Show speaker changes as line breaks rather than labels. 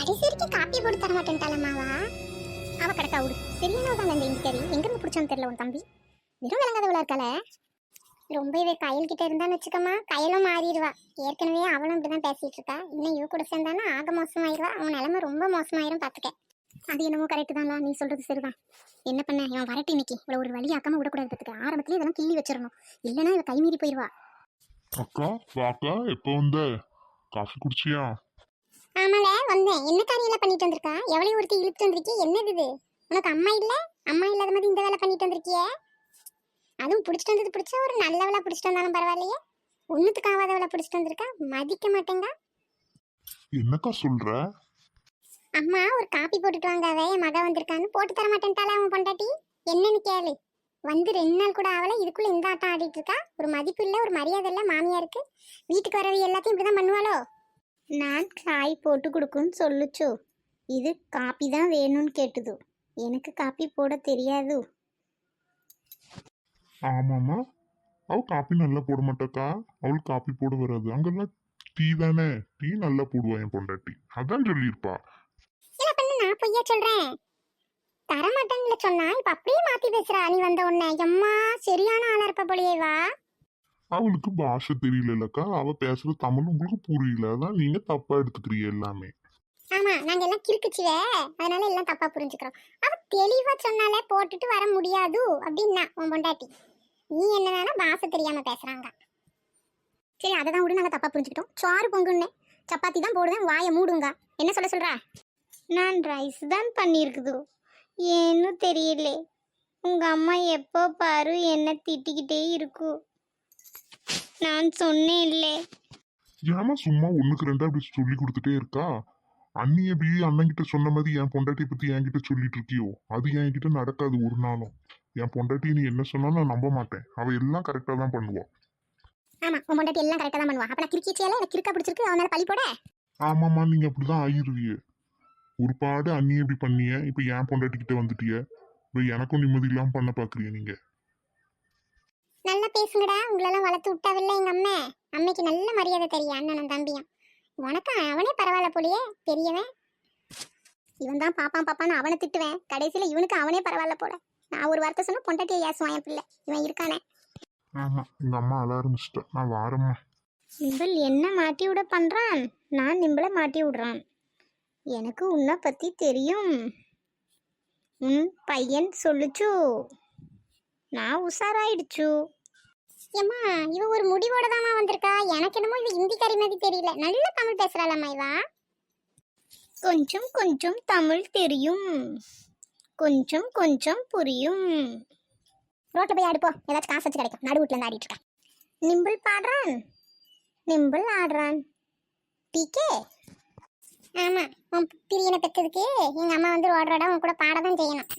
கடைசி காப்பி போட்டு தர மாட்டேன்ட்டாலம்மாவா அவ கிடக்கா விடு சரியான தான் அந்த இந்திக்காரி எங்கேருந்து பிடிச்சான்னு தெரியல உன் தம்பி. வெறும் விளங்காதவளா இருக்கால ரொம்பவே கயல் கிட்ட இருந்தான்னு வச்சுக்கோமா கயலும் மாறிடுவா. ஏற்கனவே அவளும் இப்படிதான் பேசிட்டு இருக்கா. இன்னும் இவ கூட சேர்ந்தானா ஆக மோசமாயிருவா அவன் நிலைமை ரொம்ப மோசமாயிரும் பாத்துக்க. அது என்னமோ கரெக்டு தான்ல நீ சொல்றது சரிதான். என்ன பண்ண? இவன் வரட்டு இன்னைக்கு. இவ்வளோ ஒரு வழி ஆக்காம விடக்கூடாது பார்த்துக்க ஆரம்பத்திலே இதெல்லாம் கிள்ளி வச்சிடணும். இல்லைன்னா இவ கை மீறி போயிடுவா.
அக்கா வாக்கா எப்போ வந்த? காஃபி குடிச்சியா?
ஆமால வந்தேன். என்ன காரியெல்லாம் பண்ணிட்டு வந்திருக்கா? எவ்வளவு ஒருத்தி இழுத்து வந்திருக்கே என்னது இது? உனக்கு அம்மா இல்ல? அம்மா இல்லாத மாதிரி இந்த வேலை பண்ணிட்டு வந்திருக்கியே? அதுவும் பிடிச்சிட்டு வந்தது பிடிச்சா ஒரு நல்லவளா பிடிச்சிட்டு வந்தாலும் பரவாயில்லையே. ஒண்ணுத்துக்கு ஆகாதவளா பிடிச்சிட்டு வந்திருக்கா? மதிக்க மாட்டேங்க.
என்னக்கா சொல்ற?
அம்மா ஒரு காப்பி போட்டுட்டு வாங்காவே என் மக வந்திருக்கான்னு போட்டு தர மாட்டேன்ட்டாளா அவன் பொண்டாட்டி? என்னன்னு கேளு. வந்து ரெண்டு நாள் கூட ஆகல. இதுக்குள்ள இந்த ஆட்டம் ஆடிட்டு இருக்கா? ஒரு மதிப்பு இல்ல ஒரு மரியாதை இல்ல மாமியாருக்கு. வீட்டுக்கு வரவே எல்லாத்தையும் இப்படிதான் பண்ணுவாளோ? நான் காய் போட்டு கொடுக்குன்னு சொல்லுச்சு? இது காப்பி தான் வேணும்னு கேட்டுது. எனக்கு காப்பி போட தெரியாது.
ஆமாம்மா. அவ காப்பி நல்லா போட மாட்டாக்கா. அவளுக்கு காப்பி போட வராது. அங்கெல்லாம் டீ தானே? டீ நல்லா போடுவா என் பொண்டாட்டி. அதான் சொல்லியிருப்பா.
என்ன பண்ணு? நான் பொய்யா சொல்றேன்? தரமாட்டேன்ல சொன்னா இப்ப அப்படியே மாத்தி பேசுறா. நீ வந்த உடனே. எம்மா சரியான ஆளா இருப்ப போலியே வா.
அவளுக்கு பாஷை தெரியலக்கா அவ பேசுற தமிழ் உங்களுக்கு புரியல. அதான் நீங்க தப்பா எடுத்துக்கிறீங்க எல்லாமே.
ஆமா நாங்க எல்லாம் கிறுக்குச்சுவே அதனால எல்லாம் தப்பா புரிஞ்சுக்கிறோம். அவ தெளிவா சொன்னாலே போட்டுட்டு வர முடியாது அப்படின்னா உன் பொண்டாட்டி. நீ என்ன வேணா பாச தெரியாம பேசுறாங்க. சரி அதை தான் விட நாங்க தப்பா புரிஞ்சுக்கிட்டோம். சோறு பொங்குன்னே. சப்பாத்தி தான் போடுவேன் வாயை மூடுங்க. என்ன சொல்ல சொல்றா? நான் ரைஸ் தான் பண்ணியிருக்குது. ஏன்னு தெரியலே. உங்க அம்மா எப்போ பாரு என்ன திட்டிக்கிட்டே இருக்கு. நான் சொன்னேன் இல்லை
ஏமா சும்மா ஒண்ணுக்கு ரெண்டா அப்படி சொல்லி கொடுத்துட்டே இருக்கா? அண்ணி எப்படி அண்ணன்கிட்ட சொன்ன மாதிரி என் பொண்டாட்டியை பத்தி என்கிட்ட சொல்லிட்டு இருக்கியோ? அது என்கிட்ட நடக்காது ஒரு நாளும். என் பொண்டாட்டி நீ என்ன சொன்னாலும் நான் நம்ப மாட்டேன். அவ எல்லாம் கரெக்டா தான் பண்ணுவா.
ஆமா உன் பொண்டாட்டி எல்லாம் கரெக்டா தான் பண்ணுவா. அப்ப நான் கிறுக்கிச்சியால எனக்கு கிறுக்கா பிடிச்சிருக்கு. அவன் மேல பழி போட?
ஆமாம்மா நீங்க அப்படிதான் ஆயிருவிய. ஒரு பாடு அண்ணி எப்படி பண்ணிய. இப்ப என் பொண்டாட்டி கிட்ட வந்துட்டிய. இப்ப எனக்கும் நிம்மதி இல்லாம பண்ண பாக்குறீங்க நீங்க.
நல்லா பேசுங்கடா. உங்களெல்லாம் வளர்த்து விட்டாவில்ல எங்க அம்மா. அம்மைக்கு நல்ல மரியாதை தெரியும் அண்ணனும் தம்பியும். உனக்கு அவனே பரவாயில்ல போலியே பெரியவன். இவன் தான் பாப்பான் பாப்பான்னு அவனை திட்டுவேன். கடைசியில இவனுக்கு அவனே பரவாயில்ல போல. நான் ஒரு வார்த்தை சொன்னா பொண்டாட்டியை ஏசுவான் என் பிள்ளை? இவன் இருக்கானே.
ஆமா எங்க அம்மா அழ ஆரம்பிச்சிட்டா. நான் வாரம்மா.
நிம்பிள் என்ன மாட்டி விட பண்றான்? நான் நிம்பிளை மாட்டி விடுறான். எனக்கு உன்னை பத்தி தெரியும். உன் பையன் சொல்லுச்சு? நான் உஷாராயிடுச்சு. ஏம்மா இவ ஒரு முடிவோட தாமா வந்திருக்கா? எனக்கு என்னமோ இவ இந்திக்காரி மாதிரி தெரியல. நல்ல தமிழ் பேசுறாளம்மா இவா? கொஞ்சம் கொஞ்சம் தமிழ் தெரியும். கொஞ்சம் கொஞ்சம் புரியும். ரோட்டில் போய் ஆடுப்போ ஏதாச்சும் காசு வச்சு கிடைக்கும். நடு வீட்டில் இருந்து ஆடிட்டு இருக்கேன் நிம்பிள் பாடுறான். நிம்பிள் ஆடுறான். டிகே ஆமாம் உன் பிரியனை பெற்றதுக்கு எங்கள் அம்மா வந்து ரோட உன் கூட பாட தான் செய்யணும்.